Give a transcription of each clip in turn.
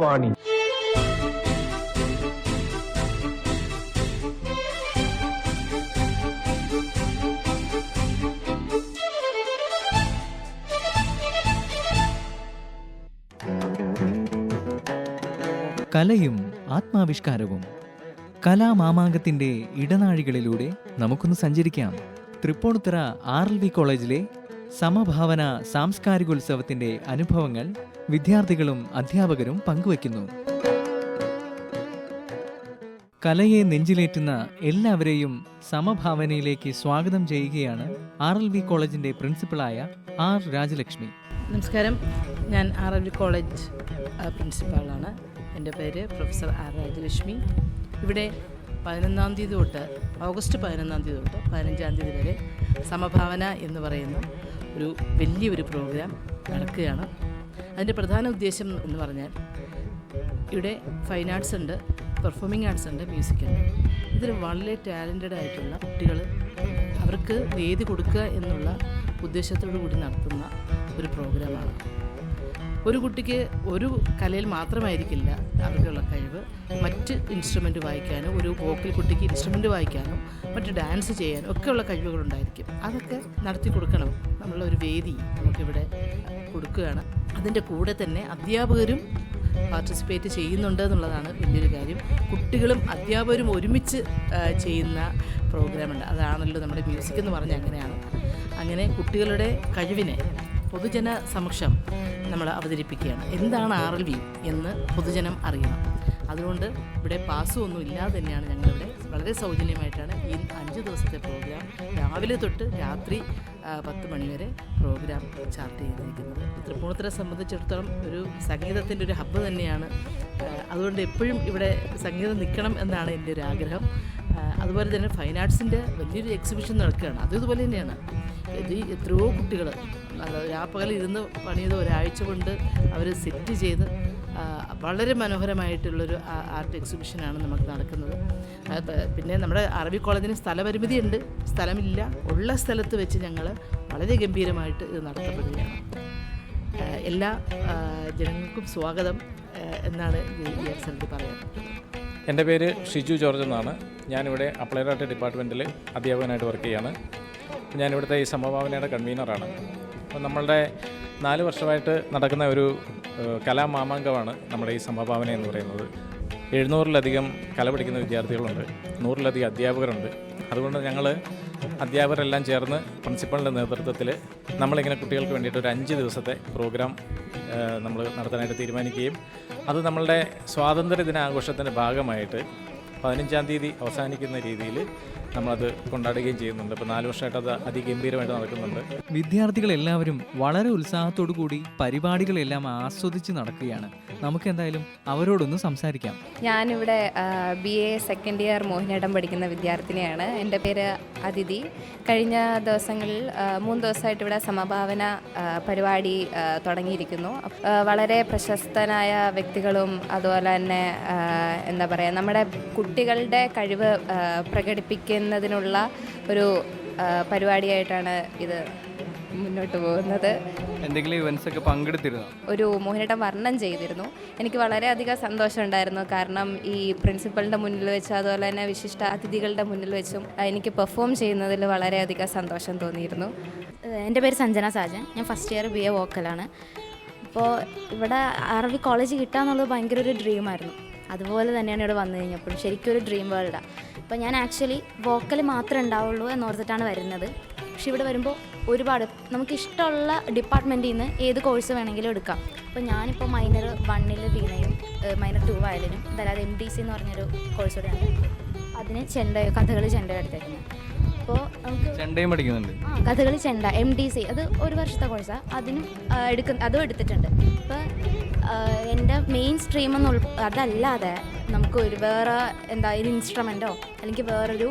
വാണി. കലയും ആത്മാവിഷ്കാരവും. കലാമാമാങ്കത്തിന്റെ ഇടനാഴികളിലൂടെ നമുക്കൊന്ന് സഞ്ചരിക്കാം. തൃപ്പൂണിത്തുറ ആർ എൽ വി കോളേജിലെ സമഭാവന സാംസ്കാരികോത്സവത്തിന്റെ അനുഭവങ്ങൾ വിദ്യാർത്ഥികളും അധ്യാപകരും പങ്കുവയ്ക്കുന്നു. കലയെ നെഞ്ചിലേറ്റുന്ന എല്ലാവരെയും സമഭാവനയിലേക്ക് സ്വാഗതം ചെയ്യുകയാണ് ആർ എൽ വി കോളേജിന്റെ പ്രിൻസിപ്പളായ ആർ രാജലക്ഷ്മി. നമസ്കാരം. ഞാൻ ആർ എൽ വി കോളേജ് പ്രിൻസിപ്പാളാണ്. എന്റെ പേര് പ്രൊഫസർ ആർ രാജലക്ഷ്മി. ഇവിടെ പതിനൊന്നാം തീയതി തൊട്ട് ഓഗസ്റ്റ് പതിനൊന്നാം തീയതി തൊട്ട് പതിനഞ്ചാം തീയതി വരെ സമഭാവന എന്ന് പറയുന്ന. ഒരു വലിയൊരു പ്രോഗ്രാം നടക്കുകയാണ്. അതിന്റെ പ്രധാന ഉദ്ദേശം എന്ന് പറഞ്ഞാൽ ഇവിടെ ഫൈൻ ആർട്സ് ഉണ്ട് പെർഫോമിംഗ് ആർട്സ് ഉണ്ട് മ്യൂസിക് ഉണ്ട്. ഇതിൽ വളരെ ടാലന്റഡ് ആയിട്ടുള്ള കുട്ടികൾ അവർക്ക് വേദി കൊടുക്കുക എന്നുള്ള ഉദ്ദേശത്തോടു കൂടി നടത്തുന്ന ഒരു പ്രോഗ്രാമാണ്. ഒരു കുട്ടിക്ക് ഒരു കലയിൽ മാത്രമായിരിക്കില്ല അവരുള്ള കഴിവ്. മറ്റ് ഇൻസ്ട്രുമെന്റ് വായിക്കാനും ഒരു വോക്കൽ കുട്ടിക്ക് ഇൻസ്ട്രുമെന്റ് വായിക്കാനും മറ്റ് ഡാൻസ് ചെയ്യാനും ഒക്കെയുള്ള കഴിവുകളുണ്ടായിരിക്കും. അതൊക്കെ നടത്തി കൊടുക്കണം നമ്മളൊരു വേദി നമുക്കിവിടെ കൊടുക്കുകയാണ്. അതിന്റെ കൂടെ തന്നെ അധ്യാപകരും പാർട്ടിസിപ്പേറ്റ് ചെയ്യുന്നുണ്ട് എന്നുള്ളതാണ് വലിയൊരു കാര്യം. കുട്ടികളും അധ്യാപകരും ഒരുമിച്ച് ചെയ്യുന്ന പ്രോഗ്രാമുണ്ട് അതാണല്ലോ നമ്മുടെ മ്യൂസിക് എന്ന് പറഞ്ഞാൽ അങ്ങനെയാണ്. അങ്ങനെ കുട്ടികളുടെ കഴിവിനെ പൊതുജന സമക്ഷം നമ്മൾ അവതരിപ്പിക്കുകയാണ്. എന്താണ് ആർ എൽ വി എന്ന് പൊതുജനം അറിയണം. അതുകൊണ്ട് ഇവിടെ പാസ്സും ഒന്നും ഇല്ലാതെ തന്നെയാണ് ഞങ്ങളിവിടെ വളരെ സൗജന്യമായിട്ടാണ് ഈ അഞ്ച് ദിവസത്തെ പ്രോഗ്രാം രാവിലെ തൊട്ട് രാത്രി പത്ത് മണിവരെ പ്രോഗ്രാം ചാർട്ട് ചെയ്തിരിക്കുന്നത്. തൃപ്പൂണിത്തരെ സംബന്ധിച്ചിടത്തോളം ഒരു സംഗീതത്തിന്റെ ഒരു ഹബ്ബ് തന്നെയാണ്. അതുകൊണ്ട് എപ്പോഴും ഇവിടെ സംഗീതം നിൽക്കണം എന്നാണ് എന്റെ ഒരു ആഗ്രഹം അതുപോലെ തന്നെ ഫൈൻ ആർട്സിന്റെ വലിയൊരു എക്സിബിഷൻ നടക്കുകയാണ്. അതും ഇതുപോലെ തന്നെയാണ്. ഇത് എത്രയോ കുട്ടികൾ. രാപ്പകൽ ഇരുന്ന് പണിയത് ഒരാഴ്ച കൊണ്ട് അവർ സെറ്റ് ചെയ്ത് വളരെ മനോഹരമായിട്ടുള്ളൊരു ആർട്ട് എക്സിബിഷനാണ് നമുക്ക് നടക്കുന്നത്. പിന്നെ നമ്മുടെ അറബി കോളേജിന് സ്ഥലപരിമിതിയുണ്ട്. സ്ഥലമില്ല. ഉള്ള സ്ഥലത്ത് വെച്ച് ഞങ്ങൾ വളരെ ഗംഭീരമായിട്ട് ഇത് നടത്തപ്പെടുകയാണ്. എല്ലാ ജനങ്ങൾക്കും സ്വാഗതം എന്നാണ് ഈ അവസരത്തിൽ പറയാനുള്ളത് എന്റെ പേര് ഷിജു ജോർജ് എന്നാണ്. ഞാനിവിടെ അപ്ലൈഡ് ആർട്ട് ഡിപ്പാർട്ട്മെന്റിൽ അധ്യാപകനായിട്ട് വർക്ക് ചെയ്യാണ്. ഞാനിവിടുത്തെ ഈ സംഭവഭാവനയുടെ കൺവീനറാണ്. അപ്പം നമ്മളുടെ നാല് വർഷമായിട്ട് നടക്കുന്ന ഒരു കലാമാമാങ്കമാണ് നമ്മുടെ ഈ സംഭവഭാവന എന്ന് പറയുന്നത്. എഴുന്നൂറിലധികം കല പഠിക്കുന്ന വിദ്യാർത്ഥികളുണ്ട്. നൂറിലധികം അധ്യാപകരുണ്ട്. അതുകൊണ്ട് ഞങ്ങൾ അധ്യാപകരെല്ലാം ചേർന്ന് പ്രിൻസിപ്പളിന്റെ നേതൃത്വത്തിൽ നമ്മളിങ്ങനെ കുട്ടികൾക്ക് വേണ്ടിയിട്ട് ഒരു അഞ്ച് ദിവസത്തെ പ്രോഗ്രാം നമ്മൾ നടത്താനായിട്ട് തീരുമാനിക്കുകയും അത് നമ്മളുടെ സ്വാതന്ത്ര്യ ദിനാഘോഷത്തിന്റെ ഭാഗമായിട്ട് പതിനഞ്ചാം തീയതി അവസാനിക്കുന്ന രീതിയിൽ നമ്മളത് കൊണ്ടാടുകയും ചെയ്യുന്നുണ്ട്. ഇപ്പോൾ നാല് വർഷമായിട്ട് അത് അതിഗംഭീരമായിട്ട് നടക്കുന്നുണ്ട്. വിദ്യാർത്ഥികളെല്ലാവരും വളരെ ഉത്സാഹത്തോടു കൂടി പരിപാടികളെല്ലാം ആസ്വദിച്ച് നടക്കുകയാണ്. നമുക്ക് എന്തായാലും അവരോടൊന്ന് സംസാരിക്കാം. ഞാനിവിടെ B A second year Mohiniyattam പഠിക്കുന്ന വിദ്യാർത്ഥിനിയാണ്. എന്റെ പേര് അതിഥി. കഴിഞ്ഞ ദിവസങ്ങളിൽ മൂന്ന് ദിവസമായിട്ട് ഇവിടെ സമഭാവന പരിപാടി തുടങ്ങിയിരിക്കുന്നു. വളരെ പ്രശസ്തനായ വ്യക്തികളും അതുപോലെ തന്നെ എന്താ പറയുക നമ്മുടെ കുട്ടികളുടെ കഴിവ് ആ, പ്രകടിപ്പിക്കുന്നതിനുള്ള ഒരു പരിപാടിയായിട്ടാണ് ഇത് മുന്നോട്ട് പോകുന്നത്. എന്തെങ്കിലും ഇവൻസ് ഒക്കെ പങ്കെടുത്തിരുന്നോ? ഒരു മോഹിനിയാട്ടം വർണം ചെയ്തിരുന്നു. എനിക്ക് വളരെയധികം സന്തോഷമുണ്ടായിരുന്നു കാരണം ഈ പ്രിൻസിപ്പളിന്റെ മുന്നിൽ വെച്ച് അതുപോലെ തന്നെ വിശിഷ്ട അതിഥികളുടെ മുന്നിൽ വെച്ചും എനിക്ക് പെർഫോം ചെയ്യുന്നതിൽ വളരെയധികം സന്തോഷം തോന്നിയിരുന്നു. എന്റെ പേര് സഞ്ജന സാജൻ. ഞാൻ ഫസ്റ്റ് ഇയർ ബി എ വോക്കലാണ്. അപ്പോൾ ഇവിടെ അറബി കോളേജ് കിട്ടുക എന്നുള്ളത് ഭയങ്കര ഒരു ഡ്രീമായിരുന്നു അതുപോലെ തന്നെയാണ് ഇവിടെ വന്നു കഴിഞ്ഞപ്പോൾ ശരിക്കും ഒരു ഡ്രീം വേൾഡാണ് അപ്പോൾ ഞാൻ ആക്ച്വലി വോക്കൽ മാത്രമേ ഉണ്ടാവുള്ളൂ എന്നോർത്തിട്ടാണ് വരുന്നത്. പക്ഷെ ഇവിടെ വരുമ്പോൾ ഒരുപാട് നമുക്ക് ഇഷ്ടമുള്ള ഡിപ്പാർട്ട്മെന്റിൽ നിന്ന് ഏത് കോഴ്സ് വേണമെങ്കിലും എടുക്കാം. അപ്പോൾ ഞാനിപ്പോൾ മൈനർ വണ്ണിൽ വീണയും മൈനർ ടു വയലിനും അതല്ലാതെ എം ഡി സി എന്ന് പറഞ്ഞൊരു കോഴ്സ് കൂടെയാണ് അതിന് ചെണ്ട കഥകൾ ചെണ്ട എടുത്തേക്കുന്നത്. അപ്പോൾ നമുക്ക് ചെണ്ടയും പഠിക്കുന്നുണ്ട്. കഥകളി ചെണ്ട എം ഡി സി അത് ഒരു വർഷത്തെ കോഴ്സാണ് അതിനും എടുക്ക എടുക്കുന്ന അതും എടുത്തിട്ടുണ്ട്. അപ്പോൾ എന്റെ മെയിൻ സ്ട്രീം എന്ന് അതല്ലാതെ നമുക്ക് ഒരു വേറെ എന്താ ഒരു ഇൻസ്ട്രുമെന്റോ അല്ലെങ്കിൽ വേറൊരു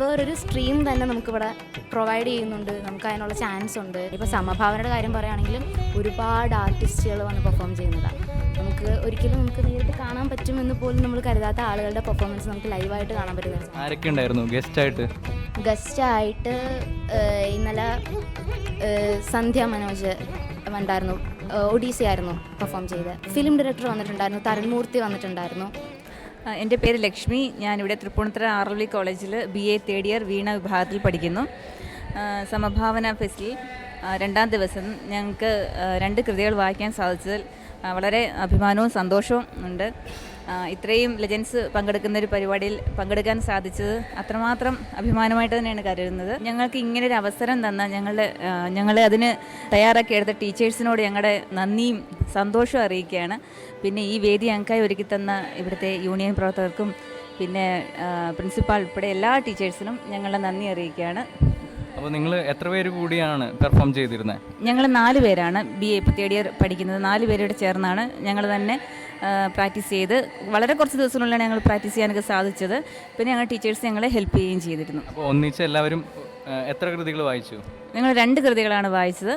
വേറൊരു സ്ട്രീം തന്നെ നമുക്കിവിടെ പ്രൊവൈഡ് ചെയ്യുന്നുണ്ട്. നമുക്ക് അതിനുള്ള ചാൻസ് ഉണ്ട്. ഇപ്പോൾ സമഭാവനയുടെ കാര്യം പറയുകയാണെങ്കിലും ഒരുപാട് ആർട്ടിസ്റ്റുകൾ വന്ന് പെർഫോം ചെയ്യുന്നതാണ് നമുക്ക് ഒരിക്കലും നമുക്ക് നേരിട്ട് കാണാൻ പറ്റുമെന്ന് പോലും നമ്മൾ കരുതാത്ത ആളുകളുടെ പെർഫോമൻസ് നമുക്ക് ലൈവായിട്ട് കാണാൻ പറ്റുന്നത് ആരൊക്കെ ഉണ്ടായിരുന്നു? ഗസ്റ്റായിട്ട് ഗസ്റ്റായിട്ട് ഇന്നലെ സന്ധ്യ മനോജ് ഉണ്ടായിരുന്നു ഒഡീസി ആയിരുന്നു പെർഫോം ചെയ്ത് ഫിലിം ഡയറക്ടർ വന്നിട്ടുണ്ടായിരുന്നു തരൺമൂർത്തി വന്നിട്ടുണ്ടായിരുന്നു. എന്റെ പേര് ലക്ഷ്മി. ഞാനിവിടെ തൃപ്പൂണിത്തുറ ആർ എൽ വി കോളേജിൽ B A third year veena വിഭാഗത്തിൽ പഠിക്കുന്നു. സമഭാവന ഫെസ്റ്റിൽ രണ്ടാം ദിവസം ഞങ്ങൾക്ക് രണ്ട് കൃതികൾ വായിക്കാൻ സാധിച്ചതിൽ വളരെ അഭിമാനവും സന്തോഷവും ഉണ്ട്. ഇത്രയും ലെജൻസ് പങ്കെടുക്കുന്ന ഒരു പരിപാടിയിൽ പങ്കെടുക്കാൻ സാധിച്ചത് അത്രമാത്രം അഭിമാനമായിട്ട് തന്നെയാണ് കരുതുന്നത്. ഞങ്ങൾക്ക് ഇങ്ങനെ ഒരു അവസരം തന്ന ഞങ്ങളുടെ ഞങ്ങളെ അതിന് തയ്യാറാക്കി എടുത്ത ടീച്ചേഴ്സിനോട് ഞങ്ങളുടെ നന്ദിയും സന്തോഷവും അറിയിക്കുകയാണ്. പിന്നെ ഈ വേദി ഞങ്ങൾക്കായി ഒരുക്കി തന്ന ഇവിടുത്തെ യൂണിയൻ പ്രവർത്തകർക്കും പിന്നെ പ്രിൻസിപ്പാൾ ഉൾപ്പെടെ എല്ലാ ടീച്ചേഴ്സിനും ഞങ്ങളുടെ നന്ദി അറിയിക്കുകയാണ്. അപ്പോൾ നിങ്ങൾ എത്ര പേര് കൂടിയാണ് പെർഫോം ചെയ്തിരുന്നത് ഞങ്ങൾ നാല് പേരാണ് ബി എ ഇപ്പോൾ തേർഡ് ഇയർ പഠിക്കുന്നത്. നാല് പേരോട് ചേർന്നാണ് ഞങ്ങൾ തന്നെ പ്രാക്ടീസ് ചെയ്ത് വളരെ കുറച്ച് ദിവസങ്ങളിലാണ് ഞങ്ങൾ പ്രാക്ടീസ് ചെയ്യാനൊക്കെ സാധിച്ചത്. പിന്നെ ഞങ്ങൾ ടീച്ചേഴ്സ് ഞങ്ങളെ ഹെൽപ്പ് ചെയ്യുകയും ചെയ്തിരുന്നു. അപ്പോൾ ഒന്നിച്ച് എല്ലാവരും എത്ര കൃതികൾ വായിച്ചു? ഞങ്ങൾ രണ്ട് കൃതികളാണ് വായിച്ചത്.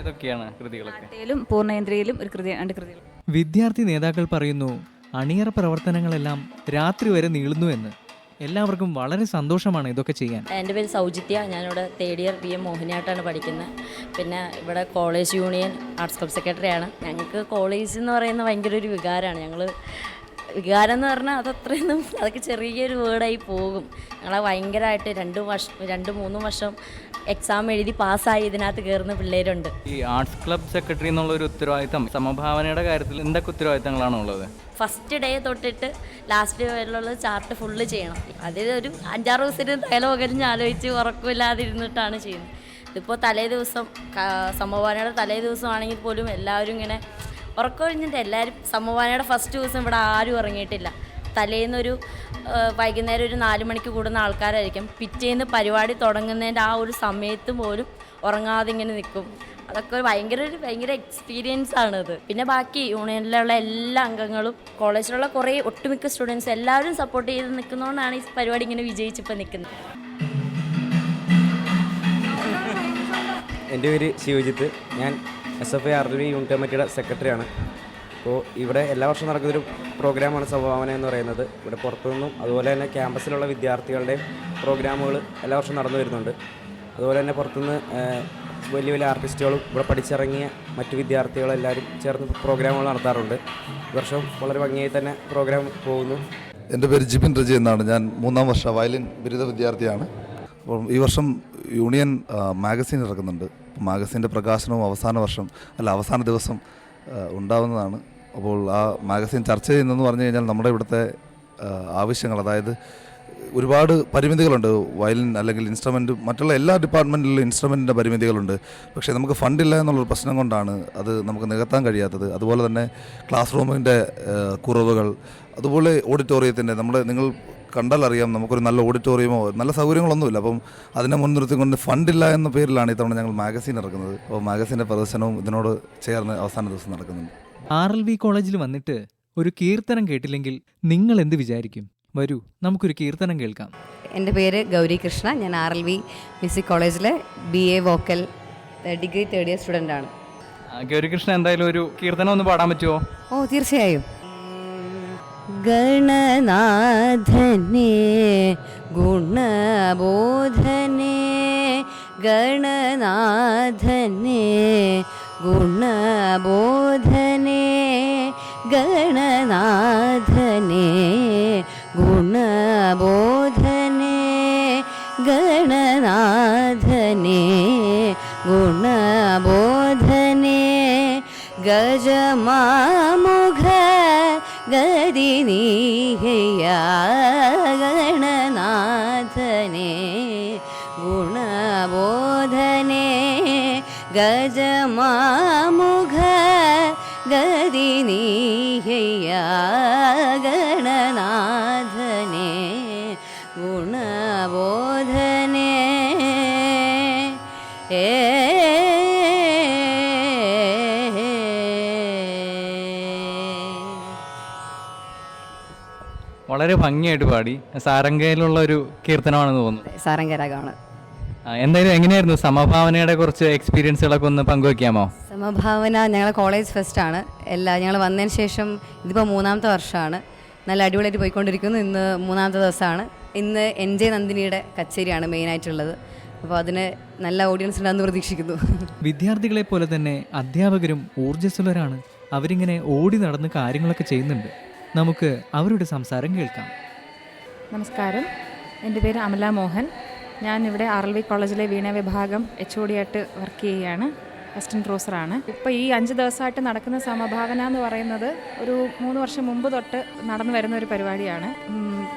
ഏതൊക്കെയാണ് കൃതികളൊക്കെ? പൂർണേന്ദ്രയിലും ഒരു കൃതി രണ്ട് കൃതികൾ. വിദ്യാർത്ഥി നേതാക്കൾ പറയുന്നു അണിയറ പ്രവർത്തനങ്ങളെല്ലാം രാത്രി വരെ നീളുന്നു എന്ന്. എല്ലാവർക്കും വളരെ സന്തോഷമാണ് ഇതൊക്കെ ചെയ്യാൻ. എന്റെ പേര് സൗജിത്യ. ഞാനിവിടെ തേർഡ് ഇയർ ബി എം മോഹിനിയായിട്ടാണ് പഠിക്കുന്നത് പിന്നെ ഇവിടെ കോളേജ് യൂണിയൻ ആർട്സ് ക്ലബ് സെക്രട്ടറിയാണ് ഞങ്ങൾക്ക് കോളേജ് എന്ന് പറയുന്നത് ഭയങ്കര ഒരു വികാരമാണ് ഞങ്ങൾ വികാരം എന്ന് പറഞ്ഞാൽ അതത്രയൊന്നും അതൊക്കെ ചെറിയൊരു വേർഡായി പോകും. ഞങ്ങളെ ഭയങ്കരമായിട്ട് രണ്ട് വർഷം രണ്ട് മൂന്ന് വർഷം എക്സാം എഴുതി പാസ്സായി ഇതിനകത്ത് കയറുന്ന പിള്ളേരുണ്ട്. ഈ ആർട്സ് ക്ലബ് സെക്രട്ടറി എന്നുള്ള ഒരു ഉത്തരവാദിത്തം സമഭാവനയുടെ കാര്യത്തിൽ എന്തൊക്കെ ഉത്തരവാദിത്തങ്ങളാണ് ഉള്ളത്? ഫസ്റ്റ് ഡേ തൊട്ടിട്ട് ലാസ്റ്റ് വരെയുള്ള ചാർട്ട് ഫുള്ള് ചെയ്യണം. അതിൽ ഒരു അഞ്ചാറ് ദിവസത്തിന് തലവകരിഞ്ഞ് ആലോചിച്ച് ഉറക്കമില്ലാതിരുന്നിട്ടാണ് ചെയ്യുന്നത്. ഇതിപ്പോൾ തലേ ദിവസം സമഭാവനയുടെ തലേ ദിവസമാണെങ്കിൽ പോലും എല്ലാവരും ഇങ്ങനെ ഉറക്കമൊഴിഞ്ഞിട്ട് എല്ലാവരും സമഭാവനയുടെ ഫസ്റ്റ് ദിവസം ഇവിടെ ആരും ഇറങ്ങിയിട്ടില്ല തലേന്നൊരു വൈകുന്നേരം ഒരു നാല് മണിക്ക് കൂടുന്ന ആൾക്കാരായിരിക്കും. പിറ്റേന്ന് പരിപാടി തുടങ്ങുന്നതിന്റെ ആ ഒരു സമയത്ത് പോലും ഉറങ്ങാതെ ഇങ്ങനെ നിൽക്കും. അതൊക്കെ ഒരു ഭയങ്കര ഒരു ഭയങ്കര എക്സ്പീരിയൻസ് ആണത്. പിന്നെ ബാക്കി യൂണിയനിലുള്ള എല്ലാ അംഗങ്ങളും കോളേജിലുള്ള കുറേ ഒട്ടുമിക്ക സ്റ്റുഡൻസ് എല്ലാവരും സപ്പോർട്ട് ചെയ്ത് നിൽക്കുന്നതുകൊണ്ടാണ് ഈ പരിപാടി ഇങ്ങനെ വിജയിച്ചിപ്പോൾ നിൽക്കുന്നത്. എന്റെ പേര് ശിവജിത്ത്. ഞാൻ S F I R D unit കമ്മിറ്റിയുടെ സെക്രട്ടറിയാണ് അപ്പോൾ ഇവിടെ എല്ലാ വർഷവും നടക്കുന്നൊരു പ്രോഗ്രാമാണ് സംഭാവന എന്ന് പറയുന്നത്. ഇവിടെ പുറത്തുനിന്നും അതുപോലെ തന്നെ ക്യാമ്പസിലുള്ള വിദ്യാർത്ഥികളുടെയും പ്രോഗ്രാമുകൾ എല്ലാ വർഷവും നടന്നു വരുന്നുണ്ട്. അതുപോലെ തന്നെ പുറത്തുനിന്ന് വലിയ വലിയ ആർട്ടിസ്റ്റുകളും ഇവിടെ പഠിച്ചിറങ്ങിയ മറ്റു വിദ്യാർത്ഥികളെല്ലാവരും ചേർന്ന് പ്രോഗ്രാമുകൾ നടത്താറുണ്ട്. ഈ വർഷം വളരെ ഭംഗിയായി തന്നെ പ്രോഗ്രാം പോകുന്നു. എന്റെ പേര് ജിബിൻ റജി എന്നാണ്. ഞാൻ മൂന്നാം വർഷ വയലിൻ ബിരുദ വിദ്യാർത്ഥിയാണ്. അപ്പോൾ ഈ വർഷം യൂണിയൻ മാഗസീൻ ഇറക്കുന്നുണ്ട്. മാഗസീന്റെ പ്രകാശനവും അവസാന വർഷം അല്ല അവസാന ദിവസം ഉണ്ടാവുന്നതാണ് അപ്പോൾ ആ മാഗസിൻ ചർച്ച ചെയ്യുന്നതെന്ന് പറഞ്ഞു കഴിഞ്ഞാൽ നമ്മുടെ ഇവിടുത്തെ ആവശ്യങ്ങൾ അതായത് ഒരുപാട് പരിമിതികളുണ്ട്. വയലിൻ അല്ലെങ്കിൽ ഇൻസ്ട്രുമെന്റ് മറ്റുള്ള എല്ലാ ഡിപ്പാർട്ട്മെന്റിലും ഇൻസ്ട്രുമെന്റിന്റെ പരിമിതികളുണ്ട്. പക്ഷേ നമുക്ക് ഫണ്ടില്ല എന്നുള്ളൊരു പ്രശ്നം കൊണ്ടാണ് അത് നമുക്ക് നികത്താൻ കഴിയാത്തത്. അതുപോലെ തന്നെ ക്ലാസ് റൂമിന്റെ കുറവുകൾ അതുപോലെ ഓഡിറ്റോറിയത്തിന്റെ നമ്മൾ നിങ്ങൾ കണ്ടാൽ അറിയാം നമുക്കൊരു നല്ല ഓഡിറ്റോറിയമോ നല്ല സൗകര്യങ്ങളൊന്നുമില്ല. അപ്പം അതിനെ മുൻനിർത്തിക്കൊണ്ട് ഫണ്ടില്ല എന്ന പേരിലാണ് ഇത്തവണ ഞങ്ങൾ മാഗസീൻ ഇറക്കുന്നത്. അപ്പോൾ മാഗസീന്റെ പ്രദർശനവും ഇതിനോട് ചേർന്ന് അവസാന ദിവസം നടക്കുന്നുണ്ട്. ആർ എൽ വി കോളേജിൽ വന്നിട്ട് ഒരു കീർത്തനം കേട്ടില്ലെങ്കിൽ നിങ്ങൾ എന്ത് വിചാരിക്കും? വരൂ നമുക്കൊരു കീർത്തനം കേൾക്കാം. എന്റെ പേര് ഗൗരി കൃഷ്ണ. ഞാൻ ആർ എൽ വി മ്യൂസിക് കോളേജിലെ B A vocal degree third year student ആണ്. ഗൗരി കൃഷ്ണ എന്തായാലും ഒരു കീർത്തനം ഒന്ന് പാടാൻ പറ്റുമോ ഓ തീർച്ചയായും. ഗണനാഥനെ ഗുണബോധനെ ഗണനാഥനെ ഗുണബോധനെ ഗണനാഥനെ ഗുണബോധനെ ഗണനാഥനെ ഗുണബോധനെ ഗജമാമുഖ ഗതിനീഹയ ഗണനാഥനെ ഗുണബോധനെ ഗജമാമുഖ ഗതിനീഹയ ഗണനാഥനെ ഗുണബോധനെ. ഏ വളരെ ഭംഗിയായിട്ട് പാടി. സാരംഗയിലുള്ള ഒരു കീർത്തനമാണെന്ന് തോന്നുന്നു. സാരംഗരാഗമാണ്. എന്തായാലും എങ്ങനെയായിരുന്നു സമഭാവനയുടെ കുറച്ച് എക്സ്പീരിയൻസുകളൊക്കെ ഒന്ന് പങ്കുവെക്കാമോ? സമഭാവന ഞങ്ങളെ കോളേജ് ഫെസ്റ്റാണ് എല്ലാ ഞങ്ങൾ വന്നതിന് ശേഷം ഇതിപ്പോൾ മൂന്നാമത്തെ വർഷമാണ്. നല്ല അടിപൊളിയായിട്ട് പോയിക്കൊണ്ടിരിക്കുന്നു. ഇന്ന് മൂന്നാമത്തെ ദിവസമാണ്. ഇന്ന് എൻ ജെ നന്ദിനിയുടെ കച്ചേരിയാണ് മെയിനായിട്ടുള്ളത് അപ്പോൾ അതിന് നല്ല ഓഡിയൻസ് ഉണ്ടാകുമെന്ന് പ്രതീക്ഷിക്കുന്നു. വിദ്യാർത്ഥികളെ പോലെ തന്നെ അധ്യാപകരും ഊർജസ്വലരാണ്. അവരിങ്ങനെ ഓടി നടന്ന് കാര്യങ്ങളൊക്കെ ചെയ്യുന്നുണ്ട്. നമുക്ക് അവരുടെ സംസാരം കേൾക്കാം. നമസ്കാരം. എന്റെ പേര് അമല മോഹൻ. ഞാൻ ഇവിടെ ആർ എൽ വി കോളേജിലെ വീണ വിഭാഗം എച്ച് ഒ ഡി ആയിട്ട് വർക്ക് ചെയ്യുകയാണ്. അസിസ്റ്റന്റ് പ്രൊഫസറാണ് ഇപ്പോൾ ഈ അഞ്ച് ദിവസമായിട്ട് നടക്കുന്ന സമഭാവന എന്ന് പറയുന്നത് ഒരു മൂന്ന് വർഷം മുമ്പ് തൊട്ട് നടന്നു വരുന്ന ഒരു പരിപാടിയാണ്.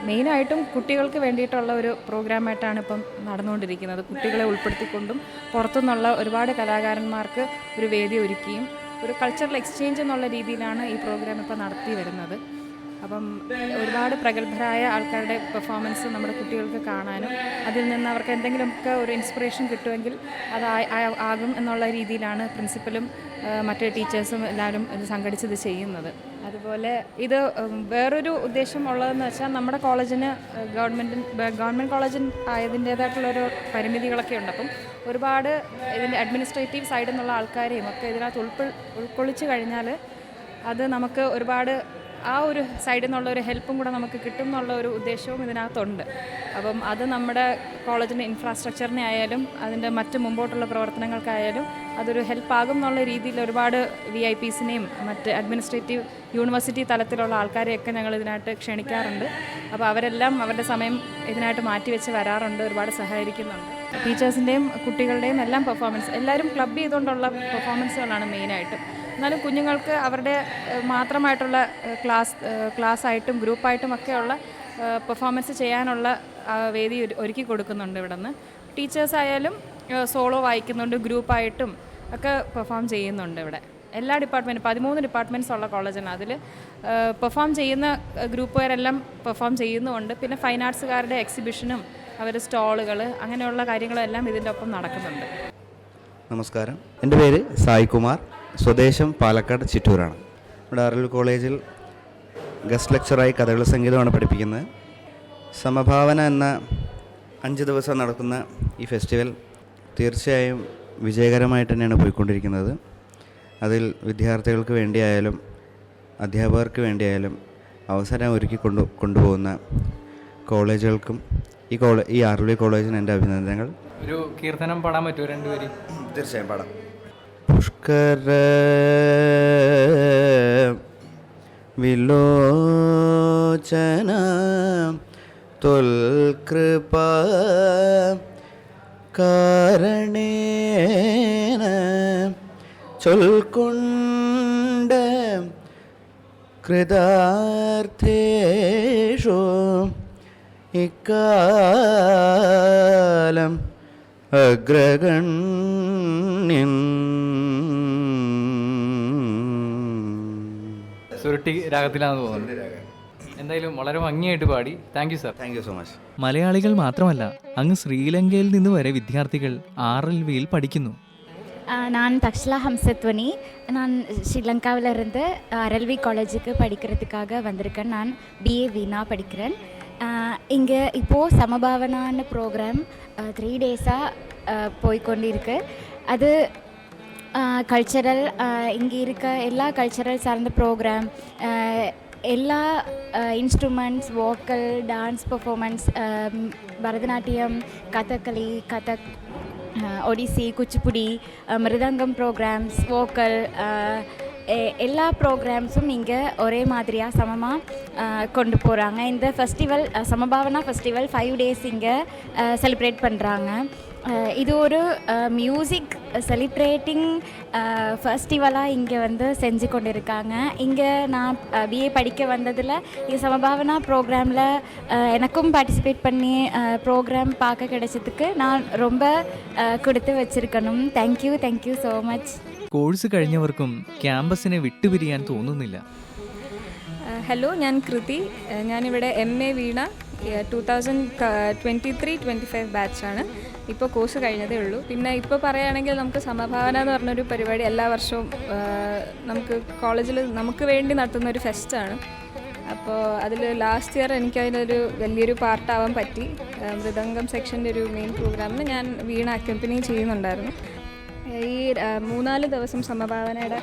മെയിനായിട്ടും കുട്ടികൾക്ക് വേണ്ടിയിട്ടുള്ള ഒരു പ്രോഗ്രാമായിട്ടാണ് ഇപ്പം നടന്നുകൊണ്ടിരിക്കുന്നത്. കുട്ടികളെ ഉൾപ്പെടുത്തിക്കൊണ്ടും പുറത്തുനിന്നുള്ള ഒരുപാട് കലാകാരന്മാർക്ക് ഒരു വേദി ഒരുക്കിയും ഒരു കൾച്ചറൽ എക്സ്ചേഞ്ച് എന്നുള്ള രീതിയിലാണ് ഈ പ്രോഗ്രാം ഇപ്പോൾ നടത്തി വരുന്നത്. അപ്പം ഒരുപാട് പ്രഗത്ഭരായ ആൾക്കാരുടെ പെർഫോമൻസ് നമ്മുടെ കുട്ടികൾക്ക് കാണാനും അതിൽ നിന്ന് അവർക്ക് എന്തെങ്കിലുമൊക്കെ ഒരു ഇൻസ്പിറേഷൻ കിട്ടുമെങ്കിൽ അത് ആകും എന്നുള്ള രീതിയിലാണ് പ്രിൻസിപ്പലും മറ്റേ ടീച്ചേഴ്സും എല്ലാവരും ഇത് സംഘടിച്ചത് ചെയ്യുന്നത്. അതുപോലെ ഇത് വേറൊരു ഉദ്ദേശം ഉള്ളതെന്ന് വെച്ചാൽ നമ്മുടെ കോളേജിന് ഗവൺമെന്റ് ഗവൺമെന്റ് കോളേജിന് ആയതിന്റേതായിട്ടുള്ളൊരു പരിമിതികളൊക്കെ ഉണ്ട്. അപ്പം ഒരുപാട് ഇതിന്റെ അഡ്മിനിസ്ട്രേറ്റീവ് സൈഡിൽ നിന്നുള്ള ആൾക്കാരെയും ഒക്കെ ഇതിനകത്ത് ഉൾക്കൊള്ളിച്ച് കഴിഞ്ഞാൽ അത് നമുക്ക് ഒരുപാട് ആ ഒരു സൈഡിൽ നിന്നുള്ള ഒരു ഹെൽപ്പും കൂടെ നമുക്ക് കിട്ടും എന്നുള്ള ഒരു ഉദ്ദേശവും ഇതിനകത്തുണ്ട്. അപ്പം അത് നമ്മുടെ കോളേജിന്റെ ഇൻഫ്രാസ്ട്രക്ചറിനെ ആയാലും അതിന്റെ മറ്റ് മുമ്പോട്ടുള്ള പ്രവർത്തനങ്ങൾക്കായാലും അതൊരു ഹെൽപ്പാകും എന്നുള്ള രീതിയിൽ ഒരുപാട് വി ഐ പീസിനെയും മറ്റ് അഡ്മിനിസ്ട്രേറ്റീവ് യൂണിവേഴ്സിറ്റി തലത്തിലുള്ള ആൾക്കാരെയൊക്കെ ഞങ്ങൾ ഇതിനായിട്ട് ക്ഷണിക്കാറുണ്ട്. അപ്പോൾ അവരെല്ലാം അവരുടെ സമയം ഇതിനായിട്ട് മാറ്റിവെച്ച് വരാറുണ്ട് ഒരുപാട് സഹകരിക്കുന്നുണ്ട്. ടീച്ചേഴ്സിന്റെയും കുട്ടികളുടെയും എല്ലാം പെർഫോമൻസ് എല്ലാവരും ക്ലബ് ചെയ്തുകൊണ്ടുള്ള പെർഫോമൻസുകളാണ് മെയിനായിട്ടും എന്നാലും കുഞ്ഞുങ്ങൾക്ക് അവരുടെ മാത്രമായിട്ടുള്ള ക്ലാസ് ക്ലാസ്സായിട്ടും ഗ്രൂപ്പായിട്ടും ഒക്കെയുള്ള പെർഫോമൻസ് ചെയ്യാനുള്ള വേദി ഒരുക്കി കൊടുക്കുന്നുണ്ട് ഇവിടെ നിന്ന് ടീച്ചേഴ്സായാലും സോളോ വായിക്കുന്നുണ്ട് ഗ്രൂപ്പായിട്ടും ഒക്കെ പെർഫോം ചെയ്യുന്നുണ്ട് ഇവിടെ. എല്ലാ ഡിപ്പാർട്ട്മെന്റും പതിമൂന്ന് ഡിപ്പാർട്ട്മെന്റ്സ് ഉള്ള കോളേജാണ് അതിൽ. പെർഫോം ചെയ്യുന്ന ഗ്രൂപ്പുകാരെല്ലാം പെർഫോം ചെയ്യുന്നുമുണ്ട്. പിന്നെ ഫൈൻ ആർട്സുകാരുടെ എക്സിബിഷനും അവരുടെ സ്റ്റോളുകൾ അങ്ങനെയുള്ള കാര്യങ്ങളെല്ലാം ഇതിന്റെ ഒപ്പം നടക്കുന്നുണ്ട്. നമസ്കാരം. എന്റെ പേര് സായി കുമാർ സ്വദേശം പാലക്കാട് ചിറ്റൂരാണ്. ഇവിടെ ആർ കോളേജിൽ ഗസ്റ്റ് ലെക്ചറായി കഥകളി സംഗീതമാണ് പഠിപ്പിക്കുന്നത്. സമഭാവന എന്ന അഞ്ച് ദിവസം നടക്കുന്ന ഈ ഫെസ്റ്റിവൽ തീർച്ചയായും വിജയകരമായിട്ട് തന്നെയാണ് പോയിക്കൊണ്ടിരിക്കുന്നത്. അതിൽ വിദ്യാർത്ഥികൾക്ക് വേണ്ടിയായാലും അധ്യാപകർക്ക് വേണ്ടിയായാലും അവസരം ഒരുക്കി കൊണ്ടു കൊണ്ടുപോകുന്ന കോളേജുകൾക്കും ഈ കോളേ ഈ ആർ കോളേജിന് എന്റെ അഭിനന്ദനങ്ങൾ. ഒരു കീർത്തനം പാടാൻ പറ്റുമോ രണ്ടുപേരും? തീർച്ചയായും പാടാം. പുഷ്കര വിലോചന തുൽകൃപ കാരണേന ചൊൽക്കുണ്ട കൃതാർത്ഥേഷു ഇക്കാലം അഗ്രഗണ്യൻ സുരട്ടി രാഗത്തിലാണെന്ന് തോന്നുന്നു എന്തായാലും വളരെ ഭംഗിയായിട്ട് പാടി thank you sir thank you so much മലയാളികൾ മാത്രമല്ല അങ്ങ് ശ്രീലങ്കയിൽ നിന്ന് വരെ വിദ്യാർത്ഥികൾ ആർ എൽ വിയിൽ പഠിക്കുന്നു நான் தக்ஷலா ஹம்சத்வனி நான் ஸ்ரீலங்காவிலிருந்து அரல்வி காலேஜுக்கு படிக்கிறதுக்காக வந்திருக்கேன் நான் பிஏ வீணா படிக்கிறேன் இங்கே இப்போது சமபாவனான ப்ரோக்ராம் த்ரீ டேஸாக போய்கொண்டிருக்கு அது கல்ச்சரல் இங்கே இருக்க எல்லா கல்ச்சரல் சார்ந்த ப்ரோக்ராம் எல்லா instruments vocal dance performance Bharatanatyam Kathakali Kathak Odissi Kuchipudi mridangam programs vocal எல்லா ப்ரோக்ராம்ஸும் இங்கே ஒரே மாதிரியாக சமமாக கொண்டு போகிறாங்க இந்த festival Samabhavana festival five days இங்கே செலிப்ரேட் பண்ணுறாங்க இது ஒரு மியூசிக் செலிப்ரேட்டிங் ஃபெஸ்டிவலாக இங்கே வந்து செஞ்சு கொண்டு இருக்காங்க இங்கே நான் பிஏ படிக்க வந்ததில் இது சமபாவனா ப்ரோக்ராமில் எனக்கும் பார்ட்டிசிபேட் பண்ணி ப்ரோக்ராம் பார்க்க கிடைச்சதுக்கு நான் ரொம்ப அஹ், கொடுத்து வச்சிருக்கணும் thank you thank you so much course കഴിഞ്ഞവർക്കും ക്യാമ്പസിനെ വിട്ടുപിരിയാൻ തോന്നുന്നില്ല ഹലോ ഞാൻ കൃതി ഏഹ് ഞാനിവിടെ M A Veena two thousand twenty three twenty five ബാച്ചാണ് ഇപ്പോൾ കോഴ്സ് കഴിഞ്ഞതേ ഉള്ളൂ. പിന്നെ ഇപ്പോൾ പറയുകയാണെങ്കിൽ നമുക്ക് സമഭാവന എന്ന് പറഞ്ഞൊരു പരിപാടി എല്ലാ വർഷവും നമുക്ക് കോളേജിൽ നമുക്ക് വേണ്ടി നടത്തുന്ന ഒരു ഫെസ്റ്റാണ് അപ്പോൾ അതിൽ ലാസ്റ്റ് ഇയർ എനിക്ക് അതിലൊരു വലിയൊരു പാർട്ടാവാൻ പറ്റി. മൃദംഗം സെക്ഷന്റെ ഒരു മെയിൻ പ്രോഗ്രാമിന് ഞാൻ വീണ അക്കമ്പനി ചെയ്യുന്നുണ്ടായിരുന്നു. ഈ മൂന്നാൽ ദിവസം സമഭാവനയുടെ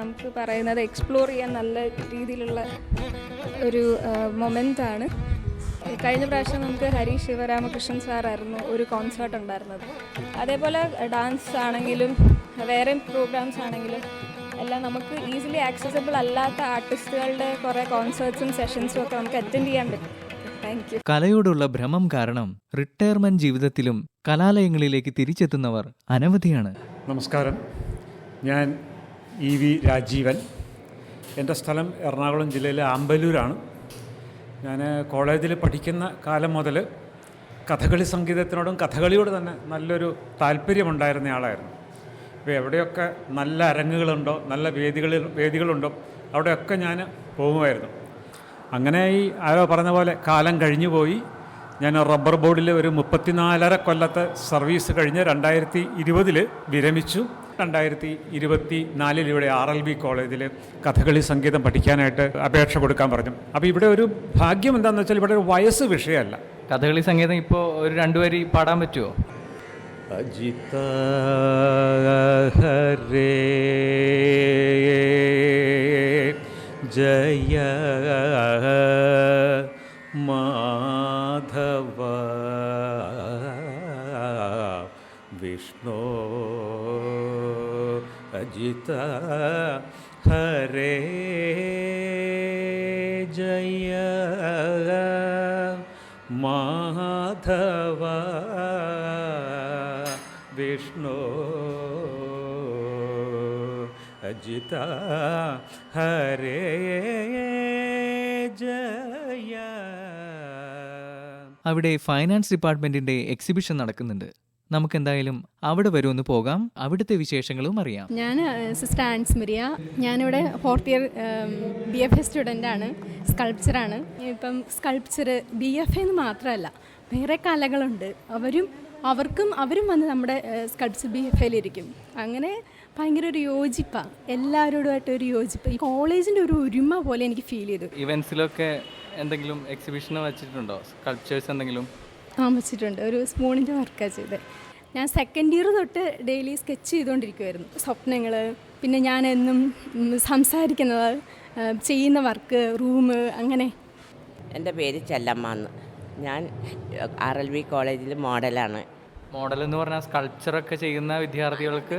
നമുക്ക് പറയുന്നത് എക്സ്പ്ലോർ ചെയ്യാൻ നല്ല രീതിയിലുള്ള ഒരു മൊമെന്റാണ് കഴിഞ്ഞ പ്രാവശ്യം നമുക്ക് ഹരി ശിവരാമകൃഷ്ണൻ സാറായിരുന്നു ഒരു കോൺസേർട്ട് ഉണ്ടായിരുന്നത്. അതേപോലെ ഡാൻസ് ആണെങ്കിലും വേറെ പ്രോഗ്രാംസ് ആണെങ്കിലും എല്ലാം നമുക്ക് ഈസിലി ആക്സസബിൾ അല്ലാത്ത ആർട്ടിസ്റ്റുകളുടെ കുറേ കോൺസേർട്സും സെഷൻസും ഒക്കെ നമുക്ക് അറ്റൻഡ് ചെയ്യാൻ പറ്റും. താങ്ക് യു കലയോടുള്ള ഭ്രമം കാരണം റിട്ടയർമെന്റ് ജീവിതത്തിലും കലാലയങ്ങളിലേക്ക് തിരിച്ചെത്തുന്നവർ അനവധിയാണ്. നമസ്കാരം. ഞാൻ ഇ വി രാജീവൻ. എന്റെ സ്ഥലം എറണാകുളം ജില്ലയിലെ ആമ്പലൂരാണ്. ഞാൻ കോളേജിൽ പഠിക്കുന്ന കാലം മുതൽ കഥകളി സംഗീതത്തിനോടും കഥകളിയോട് തന്നെ നല്ലൊരു താല്പര്യമുണ്ടായിരുന്ന ആളായിരുന്നു. ഇപ്പോൾ എവിടെയൊക്കെ നല്ല അരങ്ങുകളുണ്ടോ നല്ല വേദികളിൽ വേദികളുണ്ടോ അവിടെയൊക്കെ ഞാൻ പോകുമായിരുന്നു. അങ്ങനെ ഈ ആരോ പറഞ്ഞ പോലെ കാലം കഴിഞ്ഞു പോയി. ഞാൻ റബ്ബർ ബോർഡിൽ ഒരു മുപ്പത്തിനാലര കൊല്ലത്തെ സർവീസ് കഴിഞ്ഞ് രണ്ടായിരത്തി ഇരുപതിൽ വിരമിച്ചു. രണ്ടായിരത്തി ഇരുപത്തി നാലിൽ ഇവിടെ ആർ എൽ ബി കോളേജിൽ കഥകളി സംഗീതം പഠിക്കാനായിട്ട് അപേക്ഷ കൊടുക്കാൻ പറഞ്ഞു. അപ്പോൾ ഇവിടെ ഒരു ഭാഗ്യം എന്താണെന്ന് വെച്ചാൽ ഇവിടെ ഒരു വയസ്സ് വിഷയമല്ല. കഥകളി സംഗീതം ഇപ്പോൾ ഒരു രണ്ടുപേരി പാടാൻ പറ്റുമോ അജിത ഹരേ ജയ മാധവ വിഷ്ണു അജിത ഹരേ ജയ. മാധവ വിഷ്ണു അജിത ഹരേ ജയ. അവിടെ ഫൈനാൻസ് ഡിപ്പാർട്ട്മെന്റിന്റെ എക്സിബിഷൻ നടക്കുന്നുണ്ട്. നമുക്കെന്തായാലും അവിടെ വരെ ഒന്ന് പോകാം. അവിടുത്തെ വിശേഷങ്ങളും അറിയാം. ഞാൻ സിസ്റ്റർ ആൻസ് മരിയ. ഞാനിവിടെ fourth year B F A student ആണ്. സ്കൾപ്ചറാണ് ഇപ്പം സ്കൾപ്ചർ ബി എഫ് എന്ന് മാത്രമല്ല വേറെ കലകളുണ്ട്. അവരും അവർക്കും അവരും വന്ന് നമ്മുടെ സ്കൾപ്ചർ ബി എഫ് എയിലിരിക്കും അങ്ങനെ ഭയങ്കര ഒരു യോജിപ്പാണ് എല്ലാവരോടുമായിട്ട് ഒരു യോജിപ്പ്. ഈ കോളേജിന്റെ ഒരു ഒരുമ പോലെ എനിക്ക് ഫീൽ ചെയ്തു. ഇവൻസിലൊക്കെ എന്തെങ്കിലും എക്സിബിഷൻ വെച്ചിട്ടുണ്ടോ? സ്കൾപ്ചേഴ്സ് എന്തെങ്കിലും? ആ വെച്ചിട്ടുണ്ട്. ഒരു സ്പൂണിന്റെ വർക്കാണ് ചെയ്തത്. ഞാൻ സെക്കൻഡ് ഇയർ തൊട്ട് ഡെയിലി സ്കെച്ച് ചെയ്തുകൊണ്ടിരിക്കുമായിരുന്നു സ്വപ്നങ്ങൾ പിന്നെ ഞാൻ എന്നും സംസാരിക്കുന്നത് ചെയ്യുന്ന വർക്ക് റൂം അങ്ങനെ. എന്റെ പേര് ചെല്ലമ്മ എന്ന്. ഞാൻ ആർ എൽ വി കോളേജിൽ മോഡലാണ് മോഡൽ എന്ന് പറഞ്ഞാൽ സ്കൾപ്ചറൊക്കെ ചെയ്യുന്ന വിദ്യാർത്ഥികൾക്ക്?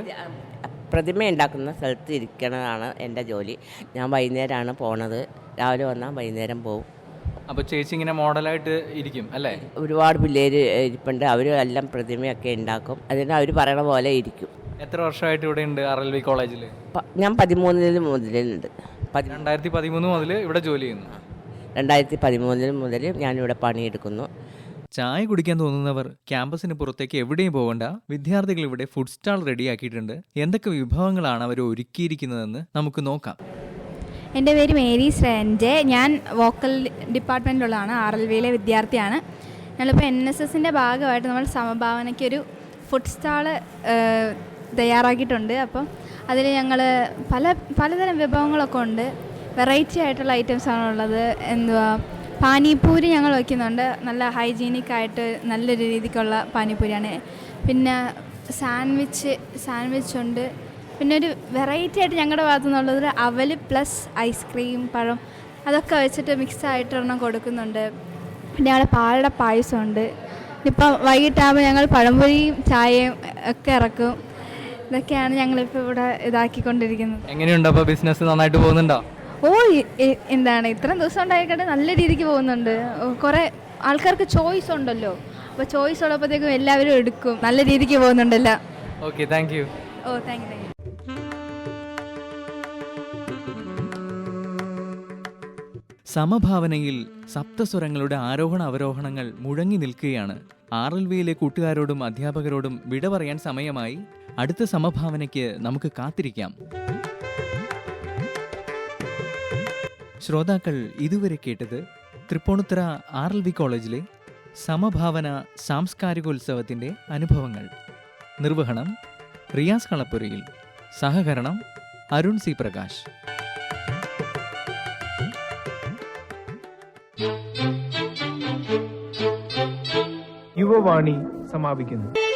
പ്രതിമ ഉണ്ടാക്കുന്ന സ്ഥലത്ത് ഇരിക്കണതാണ് എന്റെ ജോലി. ഞാൻ വൈകുന്നേരമാണ് പോണത്. രാവിലെ വന്നാൽ വൈകുന്നേരം പോകും അപ്പോൾ ചേച്ചി ഇങ്ങനെ മോഡലായിട്ട് ഇരിക്കും അല്ലേ? ഒരുപാട് പിള്ളേർ ഇരിപ്പുണ്ട്. അവർ എല്ലാം പ്രതിമയൊക്കെ ഉണ്ടാക്കും. അതിന് അവർ പറയണ പോലെ ഇരിക്കും. എത്ര വർഷമായിട്ട് ഇവിടെ ഉണ്ട് ആർ എൽ വി കോളേജിൽ ഞാൻ പതിമൂന്നിൽ മുതലുണ്ട്. രണ്ടായിരത്തി പതിമൂന്ന് മുതൽ ഇവിടെ ജോലി ചെയ്യുന്നു. രണ്ടായിരത്തി പതിമൂന്നിൽ മുതൽ ഞാനിവിടെ പണിയെടുക്കുന്നു. ചായ കുടിക്കാൻ തോന്നുന്നവർ ക്യാമ്പസിന് പുറത്തേക്ക് എവിടെയും പോകണ്ട. വിദ്യാർത്ഥികൾ ഇവിടെ ഫുഡ് സ്റ്റാൾ റെഡിയാക്കിയിട്ടുണ്ട് എന്തൊക്കെ വിഭവങ്ങളാണ് അവർ ഒരുക്കിയിരിക്കുന്നതെന്ന് നമുക്ക് നോക്കാം. എന്റെ പേര് മേരി ശ്രേൻജെ ഞാൻ വോക്കൽ ഡിപ്പാർട്ട്മെന്റിലുള്ളതാണ് ആർ എൽ വിയിലെ വിദ്യാർത്ഥിയാണ്. ഞങ്ങളിപ്പോൾ എൻ എസ് എസിന്റെ ഭാഗമായിട്ട് നമ്മൾ സമഭാവനയ്ക്കൊരു ഫുഡ് സ്റ്റാൾ തയ്യാറാക്കിയിട്ടുണ്ട്. അപ്പം അതിൽ ഞങ്ങൾ പല പലതരം വിഭവങ്ങളൊക്കെ ഉണ്ട്. വെറൈറ്റി ആയിട്ടുള്ള ഐറ്റംസ് ഉള്ളത്. എന്തുവാ പാനിപ്പൂരി ഞങ്ങൾ വയ്ക്കുന്നുണ്ട്. നല്ല ഹൈജീനിക് ആയിട്ട് നല്ലൊരു രീതിക്കുള്ള പാനിപ്പൂരിയാണ്. പിന്നെ സാൻഡ്വിച്ച് സാൻഡ്വിച്ച് ഉണ്ട് പിന്നെ ഒരു വെറൈറ്റി ആയിട്ട് ഞങ്ങളുടെ ഭാഗത്തു നിന്നുള്ളത് അവൽ പ്ലസ് ഐസ്ക്രീം പഴം അതൊക്കെ വെച്ചിട്ട് മിക്സ് ആയിട്ടൊരെണ്ണം കൊടുക്കുന്നുണ്ട്. പിന്നെ ഞങ്ങളുടെ പാലട പായസമുണ്ട്. ഇപ്പം വൈകിട്ടാകുമ്പോൾ ഞങ്ങൾ പഴംപൊരിയും ചായയും ഒക്കെ ഇറക്കും. ഇതൊക്കെയാണ് ഞങ്ങളിപ്പോൾ ഇവിടെ ഇതാക്കിക്കൊണ്ടിരിക്കുന്നത്. എങ്ങനെയുണ്ട് അപ്പോൾ ബിസിനസ് നന്നായിട്ട് പോകുന്നുണ്ടോ? ഓ എന്താണ് ഇത്രയും ദിവസം ഉണ്ടായിക്കട്ടെ നല്ല രീതിക്ക് പോകുന്നുണ്ട്. കുറേ ആൾക്കാർക്ക് ചോയ്സ് ഉണ്ടല്ലോ. അപ്പോൾ ചോയ്സ് ഉള്ളപ്പോഴത്തേക്കും എല്ലാവരും എടുക്കും. നല്ല രീതിക്ക് പോകുന്നുണ്ടല്ലോ. Okay thank you oh thank you സമഭാവനയിൽ സപ്തസ്വരങ്ങളുടെ ആരോഹണ അവരോഹണങ്ങൾ മുഴങ്ങി നിൽക്കുകയാണ്. ആർ എൽ വിയിലെ കൂട്ടുകാരോടും അധ്യാപകരോടും വിട പറയാൻ സമയമായി. അടുത്ത സമഭാവനയ്ക്ക് നമുക്ക് കാത്തിരിക്കാം. ശ്രോതാക്കൾ ഇതുവരെ കേട്ടത് തൃപ്പൂണിത്തുറ ആർ എൽ വി കോളേജിലെ സമഭാവന സാംസ്കാരികോത്സവത്തിന്റെ അനുഭവങ്ങൾ. നിർവഹണം റിയാസ് കളപ്പുരയിൽ. സഹകരണം അരുൺ സി പ്രകാശ്. യുവവാണി സമാപിക്കുന്നു.